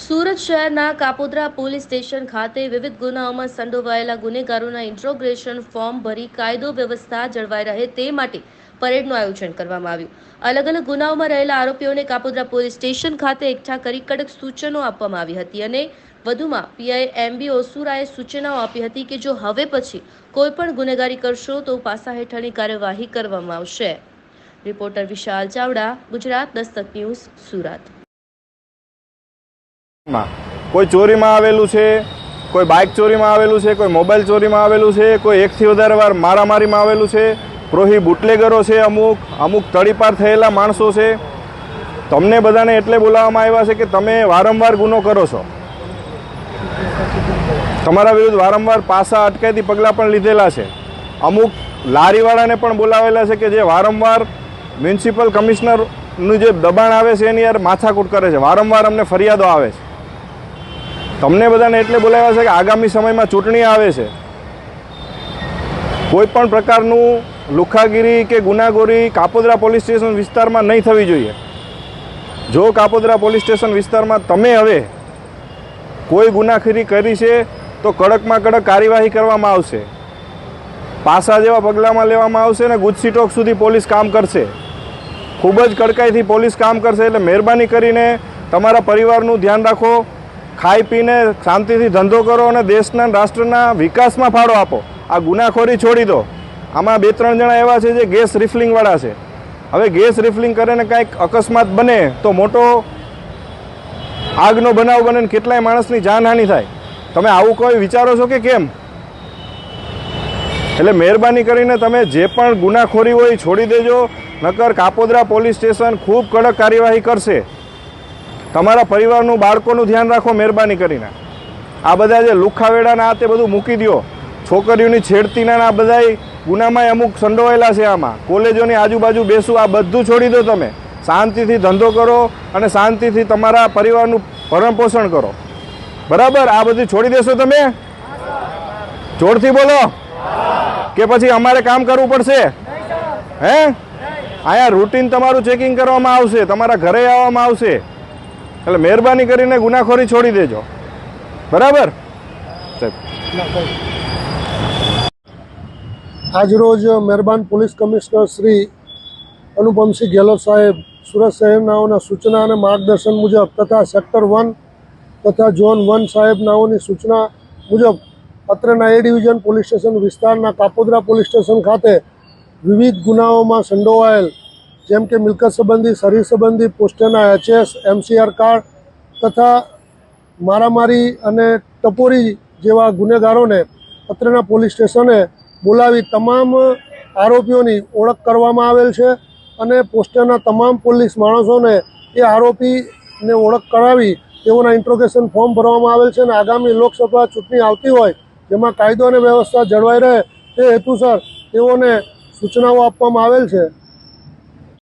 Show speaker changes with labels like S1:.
S1: સુરત શહેરના Kapodra police station ખાતે વિવિધ ગુનાઓમાં સંડોવાયેલા ગુનેગારોના ઇન્ટ્રોગ્રેશન ફોર્મ ભરી કાયદો વ્યવસ્થા જળવાઈ રહે તે માટે પરેડનું આયોજન કરવામાં આવ્યું. અલગ અલગ ગુનાઓમાં રહેલા આરોપીઓને કાપોદ્રા પોલીસ સ્ટેશન ખાતે એકઠા કરી કડક સૂચનો આપવામાં આવી હતી અને વધુમાં પીઆઈ એમબી ઓસુરાએ સૂચનાઓ આપી હતી કે જો હવે પછી કોઈ પણ ગુનેગારી કરશો તો પાસા હેઠળની કાર્યવાહી કરવામાં આવશે. Reporter Vishal Chavda, Gujarat Dastak news Surat.
S2: માં. કોઈ ચોરીમાં આવેલું છે, કોઈ બાઇક ચોરીમાં આવેલું છે, કોઈ મોબાઈલ ચોરીમાં આવેલું છે, કોઈ એકથી વધારે વાર મારામારીમાં આવેલું છે, પ્રોહી બુટલેગરો છે અમુક અમુક તળીપાર થયેલા માણસો છે. તમને બધાને એટલે બોલાવવામાં આવ્યા છે કે તમે વારંવાર ગુનો કરો છો. તમારા વિરુદ્ધ વારંવાર પાસા અટકાયતી પગલાં પણ લીધેલા છે. અમુક લારીવાળાને પણ બોલાવેલા છે કે જે વારંવાર મ્યુનિસિપલ કમિશનરનું જે દબાણ આવે છે એની યાર માથાકૂટ કરે છે. વારંવાર અમને ફરિયાદો આવે છે. તમને બધાને એટલે બોલાવ્યા છે કે આગામી સમયમાં ચૂંટણી આવે છે. કોઈ પણ પ્રકારનું લુખાગીરી કે ગુનાગોરી કાપોદરા પોલીસ સ્ટેશન વિસ્તારમાં નહીં થવી જોઈએ. જો કાપોદરા પોલીસ સ્ટેશન વિસ્તારમાં તમે હવે કોઈ ગુનાખીરી કરી છે, તો કડકમાં કડક કાર્યવાહી કરવામાં આવશે. પાસા જેવા પગલાંમાં લેવામાં આવશે અને ગુજસીટોક સુધી પોલીસ કામ કરશે. ખૂબ જ કડકાઈથી પોલીસ કામ કરશે એટલે મહેરબાની કરીને તમારા પરિવારનું ધ્યાન રાખો. ખાઈ પીને શાંતિથી ધંધો કરો અને દેશના રાષ્ટ્રના વિકાસમાં ફાળો આપો. આ ગુનાખોરી છોડી દો. આમાં બે ત્રણ જણા એવા છે જે ગેસ રિફિલિંગવાળા છે. હવે ગેસ રિફિલિંગ કરીને કાંઈક અકસ્માત બને તો મોટો આગનો બનાવ બને ને કેટલાય માણસની જાનહાનિ થાય. તમે આવું કોઈ વિચારો છો કે કેમ? એટલે મહેરબાની કરીને તમે જે પણ ગુનાખોરી હોય છોડી દેજો, નકર કાપોદ્રા પોલીસ સ્ટેશન ખૂબ કડક કાર્યવાહી કરશે. તમારા પરિવારનું, બાળકોનું ધ્યાન રાખો, મહેરબાની કરીને. આ બધા જે લુખાવેડાના આ તે બધું મૂકી દો છોકરીઓની છેડતીના આ બધાય ગુનામાં અમુક સંડોવાયેલા છે આમાં. કોલેજોની આજુબાજુ બેસું, આ બધું છોડી દો તમે. શાંતિથી ધંધો કરો અને શાંતિથી તમારા પરિવારનું ભરણ પોષણ કરો. બરાબર? આ બધું છોડી દેશો તમે? જોરથી બોલો. કે પછી અમારે કામ કરવું પડશે? હે? અહીંયા રૂટીન તમારું ચેકિંગ કરવામાં આવશે, તમારા ઘરે આવવામાં આવશે. એટલે મહેરબાની કરીને ગુનાખોરી છોડી દેજો. બરાબર?
S3: આજરોજ મહેરબાન પોલીસ કમિશનર શ્રી અનુપમસિંહ ગેહલોત સાહેબ, સુરત શહેરનાઓના સૂચના અને માર્ગદર્શન મુજબ તથા સેક્ટર વન તથા ઝોન વન સાહેબનાઓની સૂચના મુજબ અત્રેના એ ડિવિઝન પોલીસ સ્ટેશન વિસ્તારના કાપોદ્રા પોલીસ સ્ટેશન ખાતે વિવિધ ગુનાઓમાં સંડોવાયેલ જેમ કે મિલકત સંબંધી, શરીર સંબંધી, પોસ્ટના એચએસ, એમસીઆર કાર્ડ તથા મારામારી અને ટપોરી જેવા ગુનેગારોને અત્રેના પોલીસ સ્ટેશને બોલાવી તમામ આરોપીઓની ઓળખ કરવામાં આવેલ છે અને પોસ્ટરના તમામ પોલીસ માણસોને એ આરોપીને ઓળખ કરાવી તેઓના ઇન્ટ્રોગેશન ફોર્મ ભરવામાં આવેલ છે અને આગામી લોકસભા ચૂંટણી આવતી હોય, જેમાં કાયદો અને વ્યવસ્થા જળવાઈ રહે તે હેતુસર તેઓને સૂચનાઓ આપવામાં આવેલ છે.